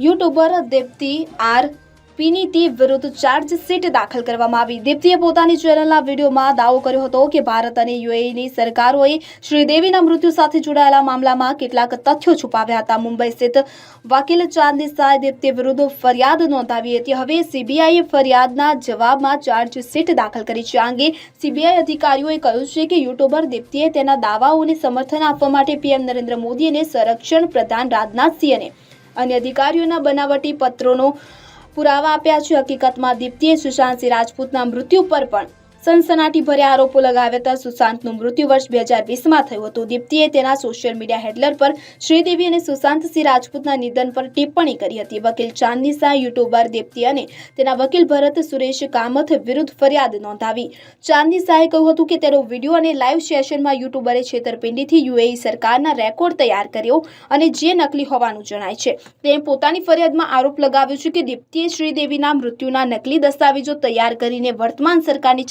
YouTuber Deepti R પીનીતી વિરુદ્ધ chargesheet દાખલ કરવામાં આવી. દીપ્તિએ પોતાની ચેનલના વિડીયોમાં દાવો કર્યો હતો કે ભારત અને યુએઈની સરકારોએ શ્રીદેવીના મૃત્યુ સાથે જોડાયેલા મામલામાં કેટલાક તથ્યો છુપાવ્યા હતા. મુંબઈ સ્થિત વકીલ ચાંદી શાહે દીપ્તિ વિરુદ્ધ ફરિયાદ નોંધાવી હતી. હવે સીબીઆઈએ ફરિયાદના જવાબમાં ચાર્જશીટ દાખલ કરી છે. આ અંગે સીબીઆઈ અધિકારીઓએ કહ્યું છે કે યુટ્યુબર દીપ્તિએ તેના દાવાઓને સમર્થન આપવા માટે પીએમ નરેન્દ્ર મોદી અને સંરક્ષણ પ્રધાન રાજનાથસિંહ અને અન્ય અધિકારીઓના બનાવટી પત્રોનો પુરાવા આપ્યા છે. હકીકતમાં દીપ્તિએ સુશાંતસિંહ રાજપૂતના મૃત્યુ પર પણ સનસનાટી ભર્યા આરોપો લગાવ્યા હતા સુશાંતનું મૃત્યુ વર્ષ બે હજાર વીસમાં થયું હતું. દીપ્તિએ તેના સોશિયલ મીડિયા હેન્ડલર પર શ્રીદેવી અને સુશાંત સિંહ રાજપૂતના નિધન પર ટિપ્પણી કરી હતી. વકીલ ચાંદની શાહ, યુટ્યુબર દીપ્તિ અને તેના વકીલ ભરત સુરેશ કામથ વિરુદ્ધ ફરિયાદ નોંધાવી. ચાંદની શાહે કહ્યું હતું કે તેનો વીડિયો અને લાઈવ સેશનમાં યુટ્યુબરે છેતરપિંડીથી યુએઈ સરકારના રેકોર્ડ તૈયાર કર્યો અને જે નકલી હોવાનું જણાય છે. તેણે પોતાની ફરિયાદમાં આરોપ લગાવ્યો છે કે દીપ્તિએ શ્રીદેવીના મૃત્યુના નકલી દસ્તાવેજો તૈયાર કરીને વર્તમાન સરકારની